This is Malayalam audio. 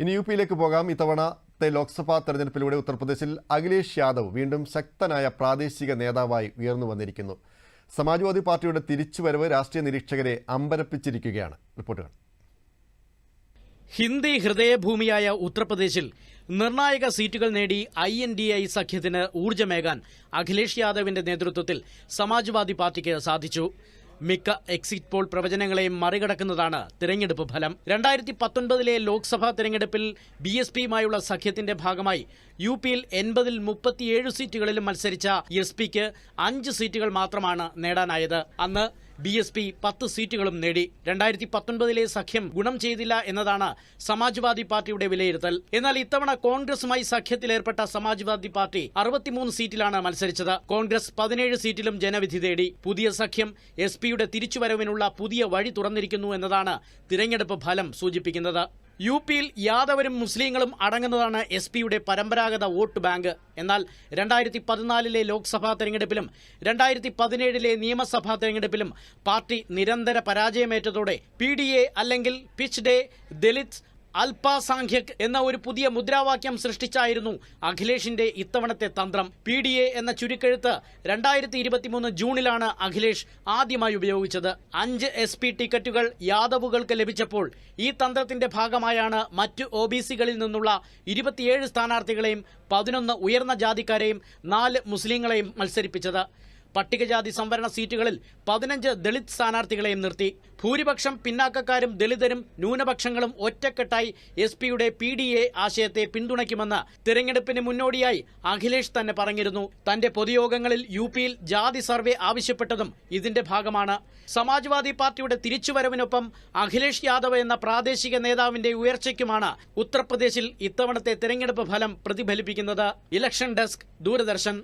ഇനി യു പിയിലേക്ക് പോകാം. ഇത്തവണത്തെ ലോക്സഭാ തെരഞ്ഞെടുപ്പിലൂടെ ഉത്തർപ്രദേശിൽ അഖിലേഷ് യാദവ് വീണ്ടും ശക്തനായ പ്രാദേശിക നേതാവായി ഉയർന്നു വന്നിരിക്കുന്നു. സമാജ്വാദി പാർട്ടിയുടെ തിരിച്ചുവരവ് രാഷ്ട്രീയ നിരീക്ഷകരെ അമ്പരപ്പിച്ചിരിക്കുകയാണ്. റിപ്പോർട്ടുകൾ. ഹിന്ദി ഹൃദയഭൂമിയായ ഉത്തർപ്രദേശിൽ നിർണായക സീറ്റുകൾ നേടി ഐ എൻ ഡി ഐ സഖ്യത്തിന് ഊർജമേകാൻ അഖിലേഷ് യാദവിന്റെ നേതൃത്വത്തിൽ സമാജ്വാദി പാർട്ടിക്ക് സാധിച്ചു. മിക്ക എക്സിറ്റ് പോൾ പ്രവചനങ്ങളെയും മറികടക്കുന്നതാണ് തിരഞ്ഞെടുപ്പ് ഫലം. രണ്ടായിരത്തി പത്തൊൻപതിലെ ലോക്സഭാ തിരഞ്ഞെടുപ്പിൽ ബി എസ് പിയുമായുള്ള സഖ്യത്തിന്റെ ഭാഗമായി യു പിയിൽ എൺപതിൽ മുപ്പത്തിയേഴ് സീറ്റുകളിലും മത്സരിച്ച എസ് പിക്ക് അഞ്ച് സീറ്റുകൾ മാത്രമാണ് നേടാനായത്. അന്ന് ബി എസ് പി പത്ത് സീറ്റുകളും നേടി രണ്ടായിരത്തി പത്തൊൻപതിലെ സഖ്യം ഗുണം ചെയ്തില്ല എന്നതാണ് സമാജ്വാദി പാർട്ടിയുടെ വിലയിരുത്തൽ. എന്നാൽ ഇത്തവണ കോൺഗ്രസുമായി സഖ്യത്തിലേർപ്പെട്ട സമാജ്വാദി പാർട്ടി അറുപത്തിമൂന്ന് സീറ്റിലാണ് മത്സരിച്ചത്. കോൺഗ്രസ് പതിനേഴ് സീറ്റിലും ജനവിധി തേടി. പുതിയ സഖ്യം എസ് പിയുടെ തിരിച്ചുവരവിനുള്ള പുതിയ വഴി തുറന്നിരിക്കുന്നു എന്നതാണ് തിരഞ്ഞെടുപ്പ് ഫലം സൂചിപ്പിക്കുന്നത്. യു പിയിൽ യാദവരും മുസ്ലിങ്ങളും അടങ്ങുന്നതാണ് എസ് പിയുടെ പരമ്പരാഗത വോട്ട് ബാങ്ക്. എന്നാൽ രണ്ടായിരത്തി പതിനാലിലെ ലോക്സഭാ തെരഞ്ഞെടുപ്പിലും രണ്ടായിരത്തി പതിനേഴിലെ നിയമസഭാ തെരഞ്ഞെടുപ്പിലും പാർട്ടി നിരന്തര പരാജയമേറ്റതോടെ പി ഡി എ അല്ലെങ്കിൽ പിച്ച് ഡേ ദലിത് അൽപാസാഖ്യക് എന്ന ഒരു പുതിയ മുദ്രാവാക്യം സൃഷ്ടിച്ചായിരുന്നു അഖിലേഷിന്റെ ഇത്തവണത്തെ തന്ത്രം. പി ഡി എ എന്ന ചുരുക്കെഴുത്ത് രണ്ടായിരത്തി ഇരുപത്തിമൂന്ന് ജൂണിലാണ് അഖിലേഷ് ആദ്യമായി ഉപയോഗിച്ചത്. അഞ്ച് എസ് പി ടിക്കറ്റുകൾ യാദവുകൾക്ക് ലഭിച്ചപ്പോൾ ഈ തന്ത്രത്തിന്റെ ഭാഗമായാണ് മറ്റു ഒ ബി സികളിൽ നിന്നുള്ള ഇരുപത്തിയേഴ് സ്ഥാനാർത്ഥികളെയും പതിനൊന്ന് ഉയർന്ന ജാതിക്കാരെയും നാല് മുസ്ലിങ്ങളെയും മത്സരിപ്പിച്ചത്. പട്ടികജാതി സംവരണ സീറ്റുകളിൽ പതിനഞ്ച് ദളിത് സ്ഥാനാർത്ഥികളെയും നിർത്തി. ഭൂരിപക്ഷം പിന്നാക്കക്കാരും ദളിതരും ന്യൂനപക്ഷങ്ങളും ഒറ്റക്കെട്ടായി എസ് പിയുടെ പി ഡി എ ആശയത്തെ പിന്തുണയ്ക്കുമെന്ന് തിരഞ്ഞെടുപ്പിന് മുന്നോടിയായി അഖിലേഷ് തന്നെ പറഞ്ഞിരുന്നു. തന്റെ പൊതുയോഗങ്ങളിൽ യു പിയിൽ ജാതി സർവേ ആവശ്യപ്പെട്ടതും ഇതിന്റെ ഭാഗമാണ്. സമാജ്വാദി പാർട്ടിയുടെ തിരിച്ചുവരവിനൊപ്പം അഖിലേഷ് യാദവ് എന്ന പ്രാദേശിക നേതാവിന്റെ ഉയർച്ചയ്ക്കുമാണ് ഉത്തർപ്രദേശിൽ ഇത്തവണത്തെ തിരഞ്ഞെടുപ്പ് ഫലം പ്രതിഫലിപ്പിക്കുന്നത്. Election desk Doordarshan.